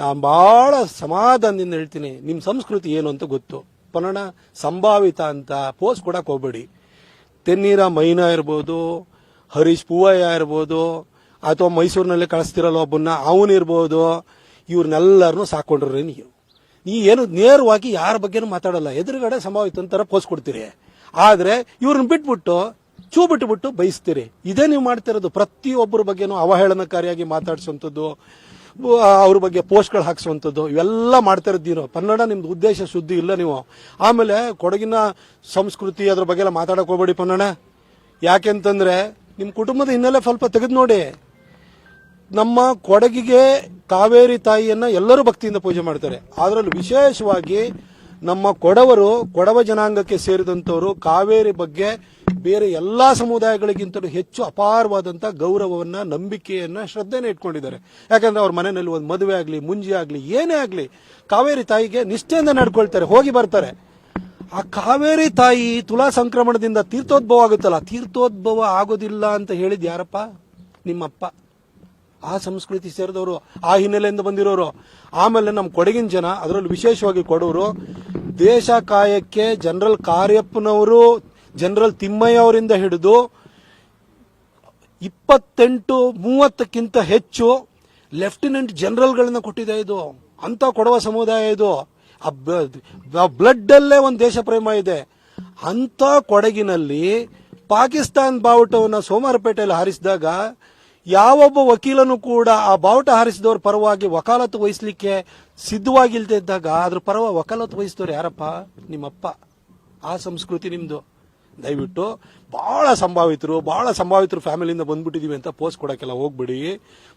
ನಾನು ಬಹಳ ಸಮಾಧಾನದಿಂದ ಹೇಳ್ತೀನಿ ನಿಮ್ಮ ಸಂಸ್ಕೃತಿ ಏನು ಅಂತ ಗೊತ್ತು. ಪನ್ನಣ ಸಂಭಾವಿತ ಅಂತ ಪೋಸ್ಟ್ ಕೊಡಕ್ಕೆ ಹೋಗ್ಬೇಡಿ. ತೆನ್ನೀರ ಮೈನಾ ಇರ್ಬೋದು, ಹರೀಶ್ ಪೂವಯ್ಯ ಇರ್ಬೋದು, ಅಥವಾ ಮೈಸೂರಿನಲ್ಲಿ ಕಳಿಸ್ತಿರಲ್ಲ ಒಬ್ಬನ್ನ ಅವನಿರ್ಬೋದು ಇವ್ರನ್ನೆಲ್ಲರನ್ನೂ ಸಾಕೊಂಡ್ರೆ ನೀವು. ನೀ ಏನು ನೇರವಾಗಿ ಯಾರ ಬಗ್ಗೆನೂ ಮಾತಾಡಲ್ಲ, ಎದುರುಗಡೆ ಸಂಭಾವಿತ ಅಂತಾರ ಪೋಸ್ಟ್ ಕೊಡ್ತೀರಿ. ಆದ್ರೆ ಇವ್ರನ್ನ ಬಿಟ್ಬಿಟ್ಟು, ಚೂ ಬಿಟ್ಟುಬಿಟ್ಟು ಬಯಸ್ತೀರಿ ಇದೇ ನೀವು ಮಾಡ್ತಿರೋದು ಪ್ರತಿಯೊಬ್ಬರ ಬಗ್ಗೆನೂ ಅವಹೇಳನಕಾರಿಯಾಗಿ ಮಾತಾಡಿಸುವಂಥದ್ದು ಅವ್ರ ಬಗ್ಗೆ ಪೋಸ್ಟ್ಗಳು ಹಾಕ್ಸುವಂಥದ್ದು, ಇವೆಲ್ಲ ಮಾಡ್ತಾ ಇರೋದು ಕನ್ನಡ ನಿಮ್ದು ಉದ್ದೇಶ, ಸುದ್ದಿ ಇಲ್ಲ ನೀವು. ಆಮೇಲೆ ಕೊಡಗಿನ ಸಂಸ್ಕೃತಿ ಅದ್ರ ಬಗ್ಗೆ ಎಲ್ಲ ಮಾತಾಡಕ್ ಹೋಗ್ಬೇಡಿ ಪನ್ನಣ ಯಾಕೆಂತಂದ್ರೆ ನಿಮ್ಮ ಕುಟುಂಬದ ಹಿನ್ನೆಲೆ ಸ್ವಲ್ಪ ತೆಗೆದು ನೋಡಿ. ನಮ್ಮ ಕೊಡಗಿಗೆ ಕಾವೇರಿ ತಾಯಿಯನ್ನ ಎಲ್ಲರೂ ಭಕ್ತಿಯಿಂದ ಪೂಜೆ ಮಾಡ್ತಾರೆ. ಅದರಲ್ಲಿ ವಿಶೇಷವಾಗಿ ನಮ್ಮ ಕೊಡವರು, ಕೊಡವ ಜನಾಂಗಕ್ಕೆ ಸೇರಿದಂತವರು ಕಾವೇರಿ ಬಗ್ಗೆ ಬೇರೆ ಎಲ್ಲ ಸಮುದಾಯಗಳಿಗಿಂತಲೂ ಹೆಚ್ಚು ಅಪಾರವಾದಂತ ಗೌರವವನ್ನ, ನಂಬಿಕೆಯನ್ನ ಶ್ರದ್ಧೆಯನ್ನು ಇಟ್ಕೊಂಡಿದ್ದಾರೆ. ಯಾಕಂದ್ರೆ ಅವ್ರ ಮನೆಯಲ್ಲಿ ಒಂದು ಮದುವೆ ಆಗಲಿ, ಮುಂಜಿ ಆಗಲಿ, ಏನೇ ಆಗಲಿ, ಕಾವೇರಿ ತಾಯಿಗೆ ನಿಷ್ಠೆಯಿಂದ ನಡ್ಕೊಳ್ತಾರೆ, ಹೋಗಿ ಬರ್ತಾರೆ. ಆ ಕಾವೇರಿ ತಾಯಿ ತುಲಾ ಸಂಕ್ರಮಣದಿಂದ ತೀರ್ಥೋದ್ಭವ ಆಗುತ್ತಲ್ಲ, ತೀರ್ಥೋದ್ಭವ ಆಗೋದಿಲ್ಲ ಅಂತ ಹೇಳಿದ ಯಾರಪ್ಪ? ನಿಮ್ಮಪ್ಪ. ಆ ಸಂಸ್ಕೃತಿ ಸೇರಿದವರು, ಆ ಹಿನ್ನೆಲೆಯಿಂದ ಬಂದಿರೋರು. ಆಮೇಲೆ ನಮ್ಮ ಕೊಡಗಿನ ಜನ, ಅದರಲ್ಲಿ ವಿಶೇಷವಾಗಿ ಕೊಡೋರು, ದೇಶ ಕಾಯಕ್ಕೆ ಜನರಲ್ ಕಾರ್ಯಪ್ಪನವರು ಜನರಲ್ ತಿಮ್ಮಯ್ಯ ಅವರಿಂದ ಹಿಡಿದು ಇಪ್ಪತ್ತೆಂಟು, ಮೂವತ್ತಕ್ಕಿಂತ ಹೆಚ್ಚು ಲೆಫ್ಟಿನೆಂಟ್ ಜನರಲ್ಗಳನ್ನ ಕೊಟ್ಟಿದೆ ಇದು. ಅಂತ ಕೊಡುವ ಸಮುದಾಯ ಇದು. ಬ್ಲಡ್ ಅಲ್ಲೇ ಒಂದು ದೇಶ ಪ್ರೇಮ ಇದೆ. ಅಂತ ಕೊಡಗಿನಲ್ಲಿ ಪಾಕಿಸ್ತಾನ್ ಬಾವುಟವನ್ನು ಸೋಮಾರಪೇಟೆಯಲ್ಲಿ ಹಾರಿಸಿದಾಗ ಯಾವೊಬ್ಬ ವಕೀಲನು ಕೂಡ ಆ ಬಾವುಟ ಹಾರಿಸಿದವ್ರ ಪರವಾಗಿ ವಕಾಲತ್ತು ವಹಿಸ್ಲಿಕ್ಕೆ ಸಿದ್ಧವಾಗಿಲ್ದೇ ಇದ್ದಾಗ ಅದ್ರ ಪರವ ವಕಾಲತ್ತು ವಹಿಸಿದವ್ರು ಯಾರಪ್ಪ? ನಿಮ್ಮಪ್ಪ. ಆ ಸಂಸ್ಕೃತಿ ನಿಮ್ದು. ದಯವಿಟ್ಟು ಬಹಳ ಸಂಭಾವಿತರು ಬಹಳ ಸಂಭಾವಿತರು ಫ್ಯಾಮಿಲಿಯಿಂದ ಬಂದ್ಬಿಟ್ಟಿದೀವಿ ಅಂತ ಪೋಸ್ಟ್ ಕೊಡೋಕೆಲ್ಲ ಹೋಗ್ಬಿಡಿ.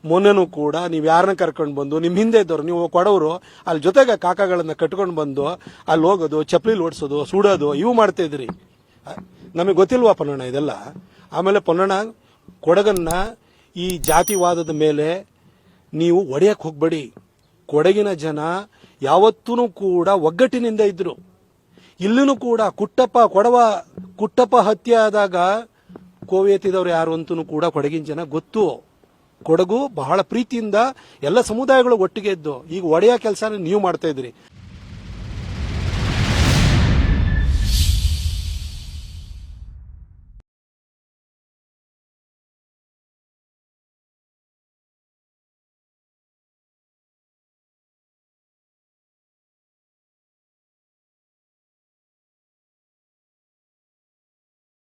ಮೊನ್ನೆನೂ ಕೂಡ ನೀವು ಯಾರನ್ನ ಕರ್ಕೊಂಡು ಬಂದು ನಿಮ್ಮ ಹಿಂದೆ ಇದ್ದವ್ರು, ನೀವು ಕೊಡವರು ಅಲ್ಲಿ ಜೊತೆಗೆ ಕಾಕಾಗಳನ್ನ ಕಟ್ಕೊಂಡು ಬಂದು, ಅಲ್ಲಿ ಹೋಗೋದು, ಚಪ್ಪಲಿ ಓಡಿಸೋದು ಸುಡೋದು, ಇವು ಮಾಡ್ತಾ ಇದ್ರಿ ನಮಗೆ ಗೊತ್ತಿಲ್ವಾ ಪೊನ್ನಣ್ಣ ಇದೆಲ್ಲ? ಆಮೇಲೆ ಪೊನ್ನಣ್ಣ, ಕೊಡಗನ್ನ ಈ ಜಾತಿವಾದದ ಮೇಲೆ ನೀವು ಒಡೆಯಕ್ಕೆ ಹೋಗ್ಬೇಡಿ. ಕೊಡಗಿನ ಜನ ಯಾವತ್ತೂ ಕೂಡ ಒಗ್ಗಟ್ಟಿನಿಂದ ಇದ್ರು. ಇಲ್ಲೂ ಕೂಡ ಕುಟ್ಟಪ್ಪ, ಕೊಡವ, ಕುಟ್ಟಪ್ಪ ಹತ್ಯೆ ಆದಾಗ ಕೋವೇತಿದವರು ಯಾರು ಅಂತೂ ಕೂಡ ಕೊಡಗಿನ ಜನ ಗೊತ್ತು. ಕೊಡಗು ಬಹಳ ಪ್ರೀತಿಯಿಂದ ಎಲ್ಲ ಸಮುದಾಯಗಳು ಒಟ್ಟಿಗೆ ಇದ್ದು, ಈಗ ಒಡೆಯ ಕೆಲಸ ನೀವು ಮಾಡ್ತಾ ಇದ್ರಿ